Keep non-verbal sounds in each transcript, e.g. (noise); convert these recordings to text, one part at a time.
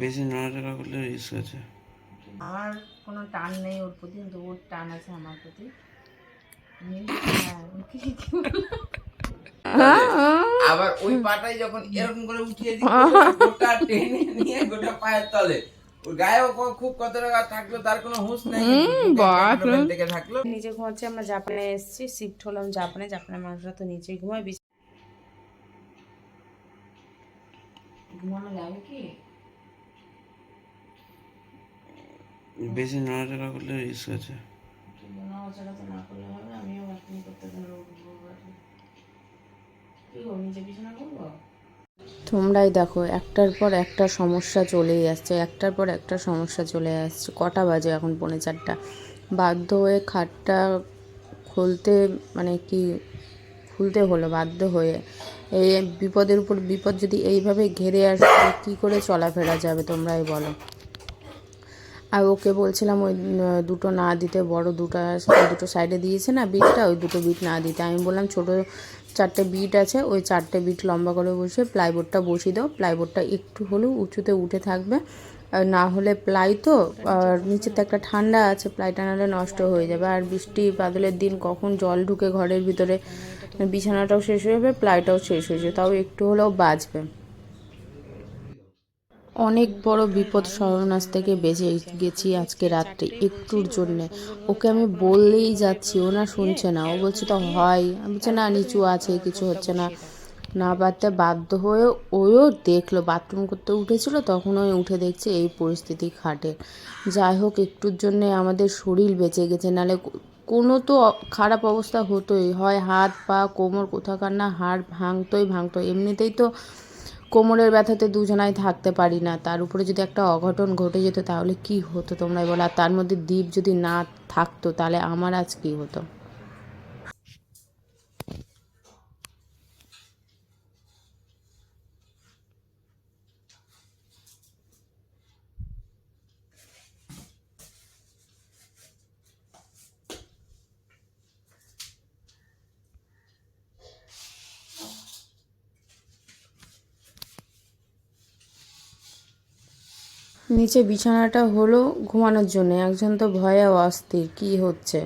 বেশি নড়াচড়া করলে রিস্ক আছে। আমার কোনো টান নেই ওর প্রতি কিন্তু ওর টান আছে আমার প্রতি? আবার ওই পাটাই যখন এরকম করে উঠিয়ে দিই গোটা টেনে নিয়ে গোটা পায়ের তলে। ওর গায়ে খুব কত টাকা থাকল তার কোনো হুঁশ নেই। থেকে থাকল। নিচে ঘুমাচ্ছে আমরা জাপানে এসেছি শিফট হলাম জাপানে জাপানের মানুষরা তো নিচেই ঘুমায় ঘুমানো যাবে কি? বেশি নড়াচড়া করলে রিস্ক আছে। নড়াচড়া তো না করলে হবে আমিও এখন করতে কি গো নিচে বিছানা করব তোমরাই দেখো একটার পর একটা সমস্যা চলেই আসছে একটার পর একটা সমস্যা চলে আসছে। কটা বাজে এখন পৌনে চারটা? বাধ্য হয়ে খাটটা খুলতে মানে কি খুলতে হলো বাধ্য হয়ে। এই বিপদের উপর বিপদ যদি এইভাবে ঘেরে আসে কী করে চলাফেরা যাবে তোমরাই বলো। আর ওকে বলছিলাম ওই দুটো না দিতে, বড় দুটো দুটো সাইডে দিয়েছে না বিটটা ওই দুটো বিট না দিতে। আমি বললাম, ছোট চারটে বিট আছে, ওই চারটে বিট লম্বা করে বসে প্লাইবোর্ডটা বসিয়ে দাও। প্লাইবোর্ডটা একটু হলেও উঁচুতে উঠে থাকবে। না হলে প্লাই তো, আর নিচেতে একটা ঠান্ডা আছে প্লাইটা নাহলে নষ্ট হয়ে যাবে। আর বৃষ্টি, বাদলের দিন, কখন জল ঢুকে ঘরের ভিতরে, বিছানাটাও শেষ হয়ে যাবে প্লাইটাও শেষ হয়ে যাবে, তাও একটু হলেও বাঁচবে। অনেক বড় বিপদ সর্বনাশ থেকে বেঁচে গেছি আজকে রাত্রে একটুর জন্যে। ওকে আমি বললেই যাচ্ছি, ও না শুনছে না। ও বলছে, তো হয়। আমি বলছি, না, নিচু আছে, কিছু হচ্ছে না। না পারতে বাধ্য হয়ে ওও দেখল, বাথরুম করতে উঠেছিল, তখন ওই উঠে দেখছে এই পরিস্থিতি খাটে। যাই হোক, একটুর জন্যে আমাদের শরীর বেঁচে গেছে নাহলে কো- কোনো তো খারাপ অবস্থা হতোই। হয় হাত, পা, কোমর কোথাকার না, হাড় ভাঙতোই ভাঙতো এমনিতেই তো কোমরের ব্যথাতে দুজনাই থাকতে পারি না, তার উপরে যদি একটা অঘটন ঘটে যেত তাহলে কি হতো তোমরা বলো? আর তার মধ্যে দ্বীপ যদি না থাকতো তাহলে আমার আজ কি হতো? নিচে বিছানাটা হলো ঘুমানোর জন্য। একজন তো ভয়ে অস্থির কি হচ্ছে?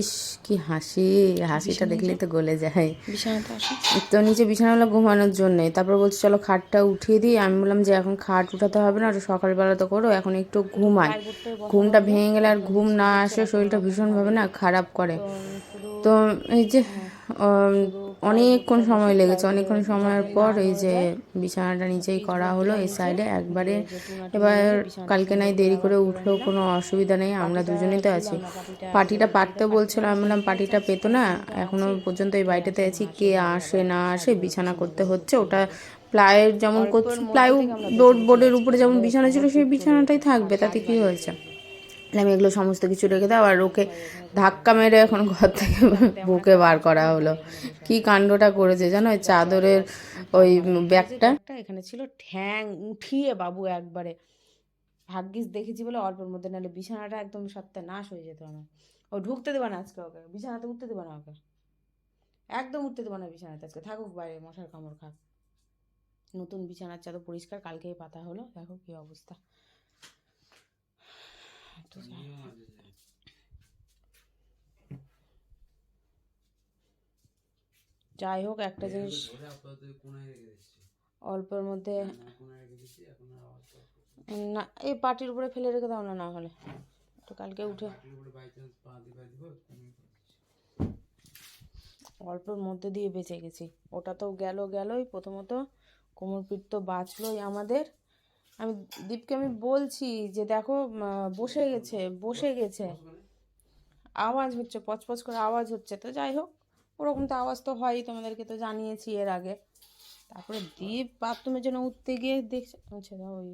ইস কি হাসি হাসিটা দেখলেই তো গলে যায়। তো নিচে বিছানা হলো ঘুমানোর জন্যে। তারপর বলছে চলো খাটটা উঠিয়ে দিই। আমি বললাম যে এখন খাট উঠাতে হবে না ওটা সকালবেলা তো করো এখন একটু ঘুমাই। ঘুমটা ভেঙে গেলে আর ঘুম না আসে শরীরটা ভীষণভাবে না খারাপ করে। তো এই যে উম, অনেকক্ষণ সময় লেগেছে। অনেকক্ষণ সময়ের পর এই যে বিছানাটা নিচেই করা হলো, এই সাইডে একবারে এবার কালকে নাই দেরি করে উঠলেও কোনো অসুবিধা নেই, আমরা দুজনেই তো আছি। পাটিটা পাততে বলছিল, আমি বললাম পাটিটা পেতো না, এখনও পর্যন্ত এই বাড়িটাতে আছি, কে আসে না আসে বিছানা করতে হচ্ছে, ওটা প্লাইয়ের যেমন করছি প্লাই বোর্ডের উপরে যেমন বিছানা ছিল, সেই বিছানাটাই থাকবে, তাতে কি হয়েছে? আমি এগুলো সমস্ত কিছু রেখে দাও। আর ওকে ধাক্কা মেরে এখন ঘর থেকে বুকে বার করা হলো। কি কাণ্ডটা করেছে জানো? ওই চাদরের ওই ব্যাগটা এখানে ছিল ঠ্যাং উঠিয়ে বাবু একবারে। ভাগ্যিস দেখেছি বলে অল্পের মধ্যে, নাহলে বিছানাটা একদম সত্যি নাশ হয়ে যেত আমার। ও ঢুকতে দেবে না আজকে ওকে। বিছানাতে উঠতে দেবে না ওকে। একদম উঠতে দেবে না বিছানাতে আজকে। থাকুক বাইরে, মশার কামড় খাক। নতুন বিছানার চাদর পরিষ্কার, কালকেই পাতা হলো। দেখো কি অবস্থা। যাই হোক। একটা জিনিস অল্পের মধ্যে না এই পাটির উপরে ফেলে রেখে দাও না না হলে। তো কালকে উঠে অল্পের মধ্যে দিয়ে বেঁচে গেছি। ওটা তো গেল গেলই। প্রথমত কোমর পিঠ তো বাঁচলোই আমাদের। আমি দীপকে আমি বলছি যে দেখো বসে গেছে বসে গেছে। আওয়াজ হচ্ছে পচপচ করে আওয়াজ হচ্ছে। তো যাই হোক ওরকম তো আওয়াজ তো হয়ই তোমাদেরকে তো জানিয়েছি এর আগে। তারপরে দীপ বাথরুমের জন্য উঠতে গিয়ে দেখছে আচ্ছা দাও ওই।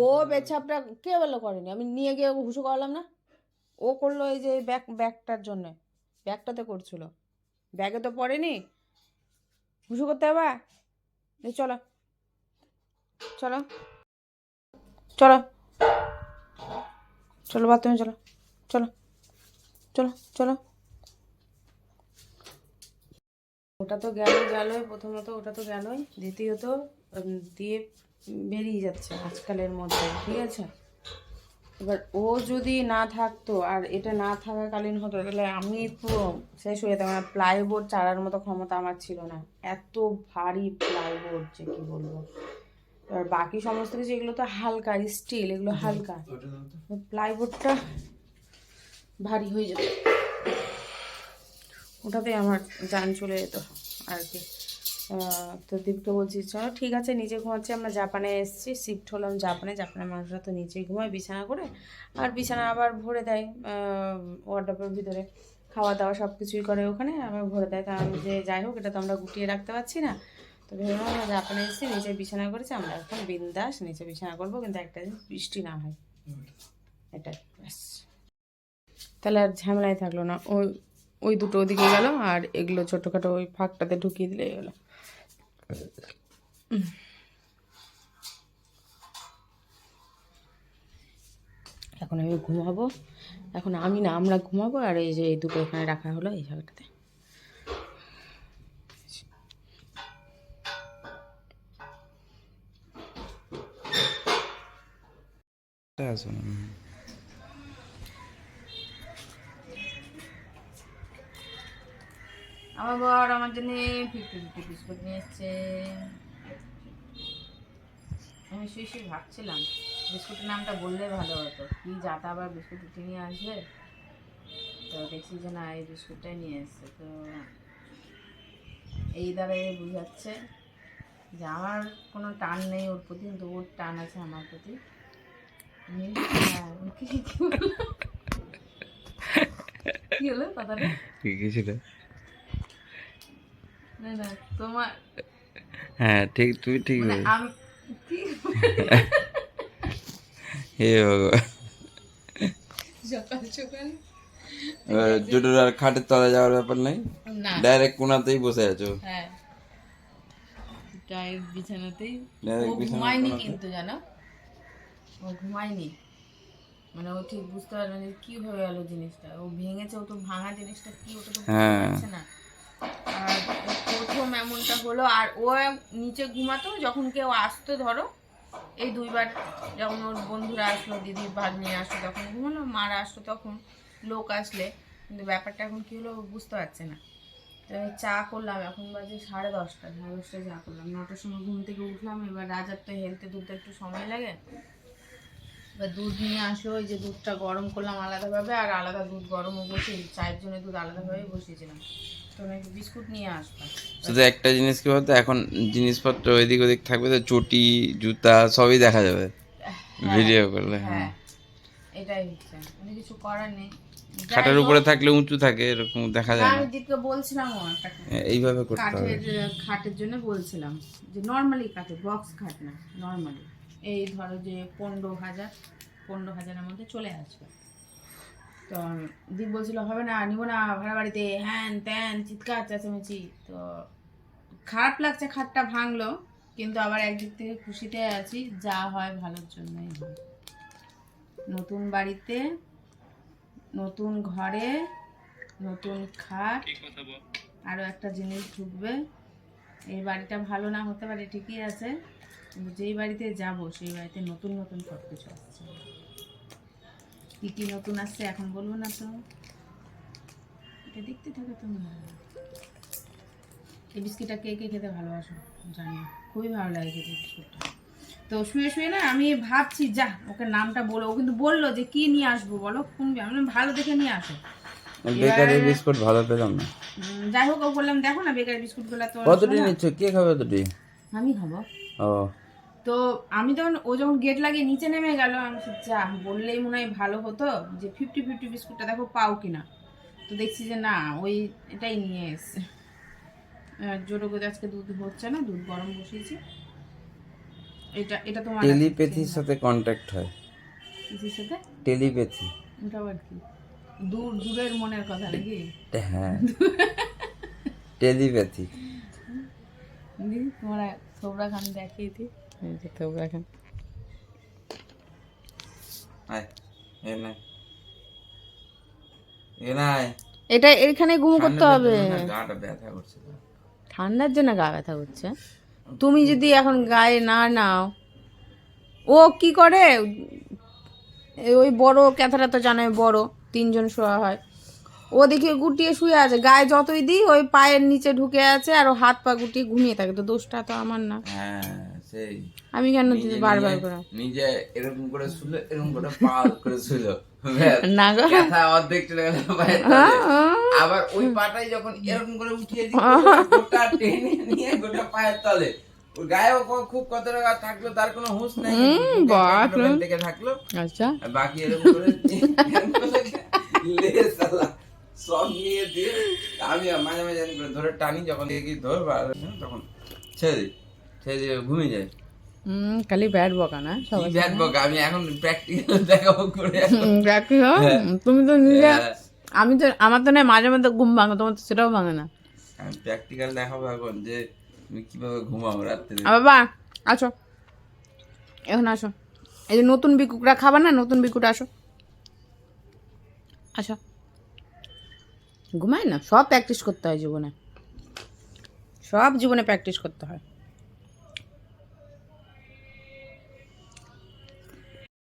ও পেছাপটা কে বলল করেনি? আমি নিয়ে গিয়ে হুসু করালাম না? ও করল এই যে ব্যাগ ব্যাগটার জন্য ব্যাগটাতে করছিল। ব্যাগে তো পড়েনি। হুসু করতে হবে? চলো। চলো। চলো। চলো বাথরুমে চলো। চলো। চলো চলো। ওটা তো গেল গেলই। প্রথমত ওটা তো গেলই। দ্বিতীয়ত দিয়ে বেরিয়ে যাচ্ছে আজকালের মধ্যে। ঠিক আছে? এবার ও যদি না থাকতো আর এটা না থাকাকালীন হতো তাহলে আমি পুরো শেষ হয়ে যেতাম। মানে প্লাইবোর্ড চালার মতো ক্ষমতা আমার ছিল না। এত ভারী প্লাইবোর্ড যে কি বলব। এবার বাকি সমস্ত কিছু এগুলো তো হালকা স্টিল এগুলো হালকা। প্লাইবোর্ডটা ভারী হয়ে যেত। ওটাতে আমার যান চলে যেত আর কি। তো দীপকে বলছি, চলো ঠিক আছে নিচে ঘুমাচ্ছি, আমরা জাপানে এসেছি শিফট হলাম জাপানে, জাপানের মানুষরা তো নিচেই ঘুমায় বিছানা করে, আর বিছানা আবার ভরে দেয় ওয়ার্ডাপের ভিতরে। খাওয়া দাওয়া সব কিছুই করে ওখানে, আবার ভরে দেয় তা যে যাই হোক, এটা তো আমরা গুটিয়ে রাখতে পারছি না। তো ভেবেলাম আমরা জাপানে এসেছি নিচে বিছানা করেছি, আমরা এখন বিন্দাস নিচে বিছানা করব, কিন্তু একটা দিন বৃষ্টি না হয়। এটাই ব্যাস। তাহলে আর ঝামেলায় থাকল না, ওই ওই দুটো ওদিকে গেল, আর এগুলো ছোটোখাটো ওই ফাঁকটাতে ঢুকিয়ে দিলে গেলো। এখন আমি ঘুমাবো। এখন আমি না, আমরা ঘুমাবো, আর এই যে এই দুটো এখানে রাখা হলো এই জায়গাটাতে। আমার বর আমার জন্য ফিফটি ফিফটি বিস্কুট নিয়ে এসছে। আমি শুয়ে শুয়ে ভাবছিলাম, বিস্কুটের নামটা বললে ভালো হতো। কি যাতা আবার বিস্কুট উঠে নিয়ে আসবে? তো দেখছি যে না, এই বিস্কুটটাই নিয়ে এসছে। তো এই দ্বারা বুঝাচ্ছে যে আমার কোনো টান নেই ওর প্রতি, কিন্তু ওর টান আছে আমার প্রতি। কি? হলো? কথাটা? কি ছিল? তোমার হ্যাঁ ঠিক তুই ঠিক হে সকাল সকাল জুডোর আর খাটের তলায় যাওয়ার ব্যাপার নাই? ডাইরেক্ট কোনাতেই বসে আছো? হ্যাঁ। বিছানাতেই। ঘুমায়নি কিন্তু জানো? ও ঘুমায়নি। মানে ও ঠিক বুঝতে পারবে না কি হয়ে গেল জিনিসটা। ও ভেঙেছে ও তো ভাঙা জিনিসটা কি? ওটা তো বুঝতে হ্যাঁ। পারছে না। আর প্রথম এমনটা হলো, আর ও নিচে ঘুমাতো, যখন কেউ আসতো, ধরো, এই দুইবার যখন ওর বন্ধুরা আসলো দিদি ভাগ নিয়ে আসলো তখন ঘুমালো, মারা আসলো, তখন লোক আসলে। কিন্তু ব্যাপারটা এখন কী হলো বুঝতে পারছে না। তো চা করলাম, এখন বাজে সাড়ে দশটা, সাড়ে দশটায় চা করলাম। নটার সময় ঘুম থেকে উঠলাম, এবার রাজার তো হেলতে দুধটা একটু সময় লাগে। এবার দুধ নিয়ে আসলো, ওই যে দুধটা গরম করলাম আলাদাভাবে, আর আলাদা দুধ গরমও বসিয়ে চায়ের জন্য দুধ আলাদাভাবে বসিয়েছিলাম। নিয়ে শুধু একটা জিনিস কি বলতো? এখন জিনিসপত্র ওইদিক ওদিক থাকবে তো চটি জুতা সবই দেখা যাবে। ভিডিও করলে হ্যাঁ। হ্যাঁ এটাই হচ্ছে। কিছু করার নেই। খাটের উপরে থাকলে উঁচু থাকে এরকম দেখা যায় আমি দিদিকে বলছিলাম হ্যাঁ, এইভাবে করতে হবে। কাঠের খাটের জন্য বলছিলাম যে নর্মালি কাঠের বক্স খাট না নর্মালি এই ধরো যে পনেরো হাজার পনেরো হাজারের মধ্যে চলে আসবে। তো দিক বলছিল হবে না নিব না ভাড়া বাড়িতে। হ্যান ত্যান চিৎকার চেঁচামেচি। তো খারাপ লাগছে খাটটা ভাঙলো কিন্তু আবার একদিক থেকে খুশিতে আছি যা হয় ভালোর জন্যই হয়। নতুন বাড়িতে নতুন ঘরে নতুন খাট আরও একটা জিনিস ঢুকবে। এই বাড়িটা ভালো না হতে পারে ঠিকই আছে। কিন্তু যেই বাড়িতে যাব সেই বাড়িতে নতুন নতুন সব কিছু আসছে। কী কী নতুন আসছে এখন বলব না তো? এটা দেখতে থাকো তুমি। এই বিস্কিটটা কে কে খেতে ভালোবাসো জানি খুবই ভালো লাগে খেতে বিস্কুটটা। তো শুয়ে শুয়ে না আমি ভাবছি যা ওকে নামটা বলো। ও কিন্তু বলল যে কি নিয়ে আসব বলো কোন আমি ভালো দেখে নিয়ে আসো। বেকারি বিস্কুট ভালো পেলাম না। যাই হোক বললাম দেখো না বেকারি বিস্কুটগুলো তো কতটি নিচ্ছ? কে খাবে কতটি? আমি খাব। ও। তো আমি তখন ও যখন গেট লাগিয়ে নিচে নেমে গেল আমি যা বললেই মনে হয় ভালো হতো যে ফিফটি ফিফটি বিস্কুটটা দেখো পাও কিনা। তো দেখছি যে না ওই এটাই নিয়ে এসছে। জোরে করে আজকে দুধ হচ্ছে না দুধ গরম বসিয়েছি। এটা এটা তোমার টেলিপ্যাথির সাথে কন্ট্যাক্ট হয়। কিসের সাথে? টেলিপ্যাথি। ওটা আবার কি? দূর দূরের মনের কথা নাকি? হ্যাঁ। (laughs) টেলিপ্যাথি। তোমরা থোবরা খান দেখিয়ে দি এই যে এটা এখানে ঘুম করতে হবে। ঠান্ডার জন্য গা ব্যথা করছে? তুমি যদি এখন গায়ে না নাও ও কি করে? ওই বড় ক্যাথাটা তো জানোই বড় তিনজন শোয়া হয়। ও দেখি গুটিয়ে শুয়ে আছে গায়ে যতই দিই ওই পায়ের নিচে ঢুকে আছে আর ও হাত পা গুটিয়ে ঘুমিয়ে থাকে তো দোষটা তো আমার না। হ্যাঁ। সেই আমি কেন দিতে বারবার করে? নিজে এরকম করে শুলো এরকম করে পা করে শুলো। (laughs) না গো। ব্যথা অর্ধেক চলে গেল আবার ওই পাটাই যখন এরকম করে উঠিয়ে দিই গোটা টেনে নিয়ে গোটা পায়ের তলে। গায়েও খুব কত টাকা থাকল তার কোনো হুঁশ নাই। থেকে থাকল। আচ্ছা। বাকি এরকম করে (laughs) সব নিয়ে দিয়ে আমি মাঝে মাঝে করে ধরে টানি যখন দেখি ধর তখন ছেড়ে দিই। দিয়ে ঘুমিয়ে যায়। হুম খালি ব্যাট বকা না? সবাই ব্যাট বকা? আমি এখন প্র্যাকটিক্যাল দেখাবো করে। হো, তুমি তো নিজে হ্যাঁ। আমি তো আমার তো না মাঝে মধ্যে ঘুম ভাঙে তোমার তো সেটাও ভাঙে না। আমি প্র্যাকটিক্যাল দেখাবো এখন যে তুমি কীভাবে ঘুমাও রাত্রে। বাবা আসো। এখন আসো। এই যে নতুন বিকুকরা খাবার না নতুন বিকুটা আসো। আসো। ঘুমায় না? সব প্র্যাকটিস করতে হয় জীবনে। সব জীবনে প্র্যাকটিস করতে হয়।